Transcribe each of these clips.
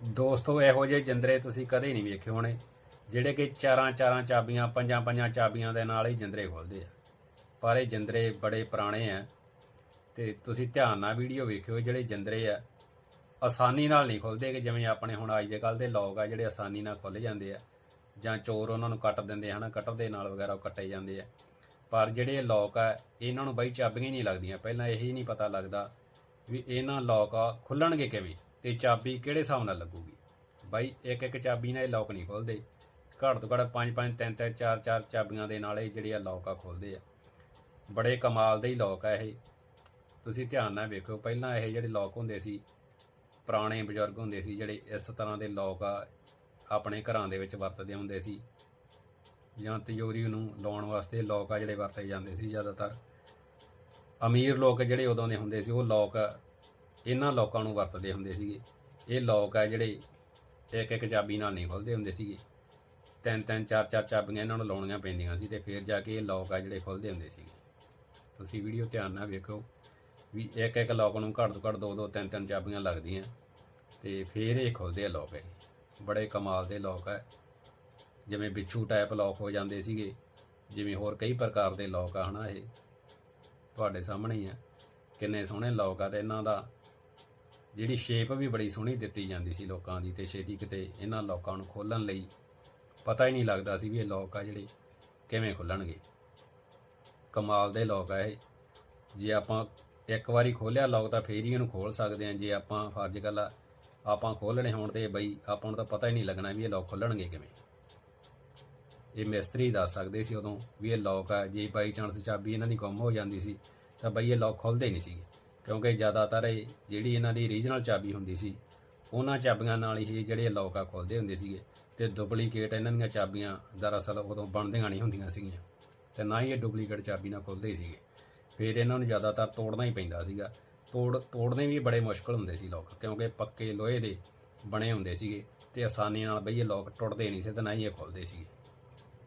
ਦੋਸਤੋ ਇਹੋ ਜਿਹੇ ਜੰਦਰੇ ਤੁਸੀਂ ਕਦੇ ਨਹੀਂ ਵੇਖੇ ਹੋਣੇ, ਜਿਹੜੇ ਕਿ ਚਾਰਾਂ ਚਾਰਾਂ ਚਾਬੀਆਂ, ਪੰਜਾਂ ਪੰਜਾਂ ਚਾਬੀਆਂ ਦੇ ਨਾਲ ਹੀ ਜੰਦਰੇ ਖੋਲਦੇ ਆ। ਪਰ ਇਹ ਜੰਦਰੇ ਬੜੇ ਪੁਰਾਣੇ ਆ ਤੇ ਤੁਸੀਂ ਧਿਆਨ ਨਾਲ ਵੀਡੀਓ ਵੇਖਿਓ ਜਿਹੜੇ ਜੰਦਰੇ ਆ, ਆਸਾਨੀ ਨਾਲ ਨਹੀਂ ਖੁੱਲਦੇ ਕਿ ਜਿਵੇਂ ਆਪਣੇ ਹੁਣ ਅੱਜ ਦੇ ਕੱਲ ਦੇ ਲੋਕ ਆ ਜਿਹੜੇ ਆਸਾਨੀ ਨਾਲ ਖੁੱਲ ਜਾਂਦੇ ਆ ਜਾਂ ਚੋਰ ਉਹਨਾਂ ਨੂੰ ਕੱਟ ਦਿੰਦੇ ਹਨ ਕਟਰ ਦੇ ਨਾਲ ਵਗੈਰਾ ਉਹ ਕੱਟੇ ਜਾਂਦੇ ਆ। ਪਰ ਜਿਹੜੇ ਲੋਕ ਆ, ਇਹਨਾਂ ਨੂੰ ਬਈ ਚਾਬੀਆਂ ਹੀ ਨਹੀਂ ਲੱਗਦੀਆਂ, ਪਹਿਲਾਂ ਇਹੀ ਨਹੀਂ ਪਤਾ ਲੱਗਦਾ ਵੀ ਇਹਨਾਂ ਲੋਕ ਆ ਖੁੱਲਣਗੇ ਕਿਵੇਂ। ਤੇ ਚਾਬੀ ਕਿਹੜੇ ਹਿਸਾਬ ਨਾਲ ਲੱਗੂਗੀ? ਬਾਈ, ਇੱਕ ਇੱਕ ਚਾਬੀ ਨਾਲ ਇਹ ਲੋਕ ਨਹੀਂ ਖੁੱਲਦੇ। ਘੱਟ ਤੋਂ ਘੱਟ ਪੰਜ ਪੰਜ, ਤਿੰਨ ਤਿੰਨ, ਚਾਰ ਚਾਰ ਚਾਬੀਆਂ ਦੇ ਨਾਲ ਇਹ ਜਿਹੜੇ ਆ ਲੋਕ ਆ ਖੁੱਲਦੇ ਆ। ਬੜੇ ਕਮਾਲ ਦੇ ਹੀ ਲੋਕ ਆ ਇਹ। ਤੁਸੀਂ ਧਿਆਨ ਨਾਲ ਵੇਖੋ ਪਹਿਲਾਂ ਇਹ ਜਿਹੜੇ ਲੋਕ ਹੁੰਦੇ ਸੀ, ਪੁਰਾਣੇ ਬਜ਼ੁਰਗ ਹੁੰਦੇ ਸੀ, ਜਿਹੜੇ ਇਸ ਤਰ੍ਹਾਂ ਦੇ ਲੋਕ ਆ ਆਪਣੇ ਘਰਾਂ ਦੇ ਵਿੱਚ ਵਰਤਦੇ ਹੁੰਦੇ ਸੀ, ਜਾਂ ਤਿਜੋਰੀ ਨੂੰ ਲਾਉਣ ਵਾਸਤੇ ਲੋਕ ਆ ਜਿਹੜੇ ਵਰਤੇ ਜਾਂਦੇ ਸੀ ਜ਼ਿਆਦਾਤਰ। ਅਮੀਰ ਲੋਕ ਜਿਹੜੇ ਉਦੋਂ ਦੇ ਹੁੰਦੇ ਸੀ, ਉਹ ਲੋਕ ਇਹਨਾਂ ਲੋਕਾਂ ਨੂੰ ਵਰਤਦੇ ਹੁੰਦੇ ਸੀਗੇ। ਇਹ ਲੋਕ ਆ ਜਿਹੜੇ ਇੱਕ ਇੱਕ ਚਾਬੀ ਨਾਲ ਨਹੀਂ ਖੁੱਲਦੇ ਹੁੰਦੇ ਸੀਗੇ। ਤਿੰਨ ਤਿੰਨ ਚਾਰ ਚਾਰ ਚਾਬੀਆਂ ਇਹਨਾਂ ਨੂੰ ਲਾਉਣੀਆਂ ਪੈਂਦੀਆਂ ਸੀ ਤੇ ਫਿਰ ਜਾ ਕੇ ਇਹ ਲੋਕ ਆ ਜਿਹੜੇ ਖੁੱਲਦੇ ਹੁੰਦੇ ਸੀਗੇ। ਤੁਸੀਂ ਵੀਡੀਓ ਧਿਆਨ ਨਾਲ ਵੇਖੋ ਵੀ ਇੱਕ ਇੱਕ ਲੋਕ ਨੂੰ ਘੱਟ ਤੋਂ ਘੱਟ ਦੋ ਦੋ ਤਿੰਨ ਤਿੰਨ ਚਾਬੀਆਂ ਲੱਗਦੀਆਂ ਤੇ ਫਿਰ ਇਹ ਖੁੱਲਦੇ ਆ ਲੋਕ ਇਹ। ਬੜੇ ਕਮਾਲ ਦੇ ਲੋਕ ਆ। ਜਿਵੇਂ ਬਿੱਛੂ ਟਾਈਪ ਲੋਕ ਹੋ ਜਾਂਦੇ ਸੀਗੇ। ਜਿਵੇਂ ਹੋਰ ਕਈ ਪ੍ਰਕਾਰ ਦੇ ਲੋਕ ਆ ਹਨਾ ਇਹ। ਤੁਹਾਡੇ ਸਾਹਮਣੇ ਹੀ ਆ। ਕਿੰਨੇ ਸੋਹਣੇ ਲੋਕ ਆ ਤੇ ਇਹਨਾਂ ਦਾ ਜਿਹੜੀ ਸ਼ੇਪ ਵੀ ਬੜੀ ਸੋਹਣੀ ਦਿੱਤੀ ਜਾਂਦੀ ਸੀ ਲੋਕਾਂ ਦੀ ਤੇ ਛੇਤੀ ਕਿਤੇ ਇਹਨਾਂ ਲੋਕਾਂ ਨੂੰ ਖੋਲਣ ਲਈ ਪਤਾ ਹੀ ਨਹੀਂ ਲੱਗਦਾ ਸੀ ਵੀ ਇਹ ਲੋਕ ਆ ਜਿਹੜੇ ਕਿਵੇਂ ਖੁੱਲਣਗੇ ਕਮਾਲ ਦੇ ਲੋਕ ਆ ਇਹ। ਜੇ ਆਪਾਂ ਇੱਕ ਵਾਰੀ ਖੋਲਿਆ ਲੋਕ ਤਾਂ ਫੇਰ ਹੀ ਇਹਨੂੰ ਖੋਲ ਸਕਦੇ ਆ। ਜੇ ਆਪਾਂ ਫਰਜ਼ ਗੱਲ ਆਪਾਂ ਖੋਲਣੇ ਹੋਣ ਤੇ ਬਈ ਆਪਾਂ ਨੂੰ ਤਾਂ ਪਤਾ ਹੀ ਨਹੀਂ ਲੱਗਣਾ ਵੀ ਇਹ ਲੋਕ ਖੋਲਣਗੇ ਕਿਵੇਂ। ਇਹ ਮਿਸਤਰੀ ਦੱਸ ਸਕਦੇ ਸੀ ਉਦੋਂ ਵੀ ਇਹ ਲੋਕ ਆ। ਜੇ ਬਾਈ ਚਾਂਸ ਚਾਬੀ ਇਹਨਾਂ ਦੀ ਗੁੰਮ ਹੋ ਜਾਂਦੀ ਸੀ ਤਾਂ ਬਈ ਇਹ ਲੋਕ ਖੁੱਲਦੇ ਨਹੀਂ ਸੀਗੇ। ਕਿਉਂਕਿ ਜ਼ਿਆਦਾਤਰ ਇਹ ਜਿਹੜੀ ਇਹਨਾਂ ਦੀ ਰੀਜਨਲ ਚਾਬੀ ਹੁੰਦੀ ਸੀ, ਉਹਨਾਂ ਚਾਬੀਆਂ ਨਾਲ ਹੀ ਜਿਹੜੇ ਲੋਕ ਆ ਖੁੱਲਦੇ ਹੁੰਦੇ ਸੀਗੇ ਤੇ ਡੁਪਲੀਕੇਟ ਇਹਨਾਂ ਦੀਆਂ ਚਾਬੀਆਂ ਦਰਅਸਲ ਉਦੋਂ ਬਣਦੀਆਂ ਨਹੀਂ ਹੁੰਦੀਆਂ ਸੀਗੀਆਂ ਤੇ ਨਾ ਹੀ ਇਹ ਡੁਪਲੀਕੇਟ ਚਾਬੀ ਨਾਲ ਖੁੱਲਦੇ ਸੀਗੇ। ਫਿਰ ਇਹਨਾਂ ਨੂੰ ਜ਼ਿਆਦਾਤਰ ਤੋੜਨਾ ਹੀ ਪੈਂਦਾ ਸੀਗਾ। ਤੋੜ, ਤੋੜਨੇ ਵੀ ਬੜੇ ਮੁਸ਼ਕਲ ਹੁੰਦੇ ਸੀ ਲੋਕ, ਕਿਉਂਕਿ ਪੱਕੇ ਲੋਹੇ ਦੇ ਬਣੇ ਹੁੰਦੇ ਸੀਗੇ ਤੇ ਆਸਾਨੀ ਨਾਲ ਬਈ ਇਹ ਲੋਕ ਟੁੱਟਦੇ ਨਹੀਂ ਸੀ ਤੇ ਨਾ ਹੀ ਇਹ ਖੁੱਲਦੇ ਸੀਗੇ।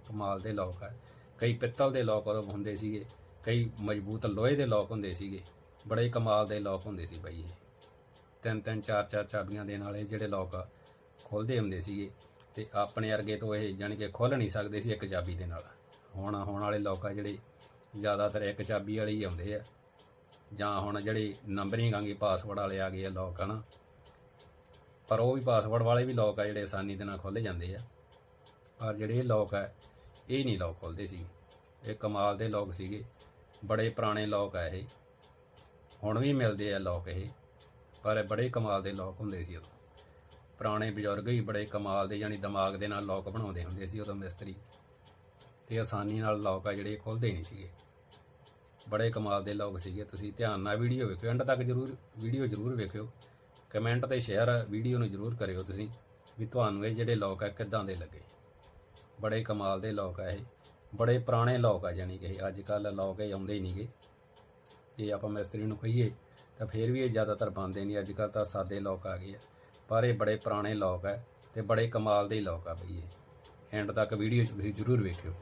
ਕਮਾਲ ਦੇ ਲੋਕ ਆ। ਕਈ ਪਿੱਤਲ ਦੇ ਲੋਕ ਉਦੋਂ ਹੁੰਦੇ ਸੀਗੇ, ਕਈ ਮਜ਼ਬੂਤ ਲੋਹੇ ਦੇ ਲੋਕ ਹੁੰਦੇ ਸੀਗੇ। ਬੜੇ ਕਮਾਲ ਦੇ ਲੋਕ ਹੁੰਦੇ ਸੀ ਬਈ ਇਹ। ਤਿੰਨ ਤਿੰਨ, ਚਾਰ ਚਾਰ ਚਾਬੀਆਂ ਦੇ ਨਾਲ ਇਹ ਜਿਹੜੇ ਲੋਕ ਖੁੱਲਦੇ ਹੁੰਦੇ ਸੀਗੇ ਤੇ ਆਪਣੇ ਵਰਗੇ ਤੋਂ ਇਹ ਜਾਣੀ ਕਿ ਖੁੱਲ ਨਹੀਂ ਸਕਦੇ ਸੀ ਇੱਕ ਚਾਬੀ ਦੇ ਨਾਲ। ਹੁਣ, ਹੋਣ ਵਾਲੇ ਲੋਕ ਆ ਜਿਹੜੇ ਜ਼ਿਆਦਾਤਰ ਇੱਕ ਚਾਬੀ ਵਾਲੇ ਹੀ ਆਉਂਦੇ ਆ। ਜਾਂ ਹੁਣ ਜਿਹੜੇ ਨੰਬਰਿੰਗ ਆਂਗੇ ਪਾਸਵਰਡ ਵਾਲੇ ਆ ਗਏ ਆ ਲੋਕ ਹਨਾ। ਪਰ ਉਹ ਵੀ ਪਾਸਵਰਡ ਵਾਲੇ ਵੀ ਲੋਕ ਆ ਜਿਹੜੇ ਆਸਾਨੀ ਦੇ ਨਾਲ ਖੁੱਲ ਜਾਂਦੇ ਆ। ਪਰ ਜਿਹੜੇ ਇਹ ਲੋਕ ਆ, ਇਹ ਨਹੀਂ ਲੋਕ ਖੁੱਲਦੇ ਸੀ। ਇਹ ਕਮਾਲ ਦੇ ਲੋਕ ਸੀਗੇ। ਬੜੇ ਪੁਰਾਣੇ ਲੋਕ ਆ ਇਹ। ਹੁਣ ਵੀ ਮਿਲਦੇ ਆ ਲੋਕ ਇਹ, ਪਰ ਬੜੇ ਕਮਾਲ ਦੇ ਲੋਕ ਹੁੰਦੇ ਸੀ ਉਦੋਂ। ਪੁਰਾਣੇ ਬਜ਼ੁਰਗ ਹੀ ਬੜੇ ਕਮਾਲ ਦੇ, ਯਾਨੀ ਦਿਮਾਗ ਦੇ ਨਾਲ ਲੋਕ ਬਣਾਉਂਦੇ ਹੁੰਦੇ ਸੀ ਉਦੋਂ ਮਿਸਤਰੀ। ਤੇ ਆਸਾਨੀ ਨਾਲ ਲੋਕ ਆ ਜਿਹੜੇ ਖੁੱਲਦੇ ਨਹੀਂ ਸੀਗੇ। ਬੜੇ ਕਮਾਲ ਦੇ ਲੋਕ ਸੀਗੇ। ਤੁਸੀਂ ਧਿਆਨ ਨਾਲ ਵੀਡੀਓ ਵੇਖਿਓ ਐਂਡ ਤੱਕ ਜਰੂਰ ਵੀਡੀਓ ਜਰੂਰ ਵੇਖਿਓ। ਕਮੈਂਟ ਤੇ ਸ਼ੇਅਰ ਵੀਡੀਓ ਨੂੰ ਜਰੂਰ ਕਰਿਓ ਤੁਸੀਂ, ਵੀ ਤੁਹਾਨੂੰ ਇਹ ਜਿਹੜੇ ਲੋਕ ਆ ਕਿੱਦਾਂ ਦੇ ਲੱਗੇ। ਬੜੇ ਕਮਾਲ ਦੇ ਲੋਕ ਆ ਇਹ। ਬੜੇ ਪੁਰਾਣੇ ਲੋਕ ਆ ਜਾਨੀ ਕਿ ਇਹ। ਅੱਜ ਕੱਲ ਲੋਕ ਇਹ ਆਉਂਦੇ ਹੀ ਨਹੀਂਗੇ ਜੇ ਆਪਾਂ ਮਿਸਤਰੀ ਨੂੰ ਕਹੀਏ, ਤਾਂ ਫਿਰ ਵੀ ਇਹ ਜ਼ਿਆਦਾਤਰ ਬੰਦੇ ਨਹੀਂ। ਅੱਜ ਕੱਲ ਤਾਂ ਸਾਦੇ ਲੋਕ ਆ ਗਏ ਆ। ਪਰ ਇਹ ਬੜੇ ਪੁਰਾਣੇ ਲੋਕ ਹੈ ਤੇ ਬੜੇ ਕਮਾਲ ਦੇ ਹੀ ਲੋਕ ਆ ਬਈ ਇਹ। ਐਂਡ ਤੱਕ ਵੀਡੀਓ 'ਚ ਤੁਸੀਂ ਜਰੂਰ ਵੇਖਿਓ।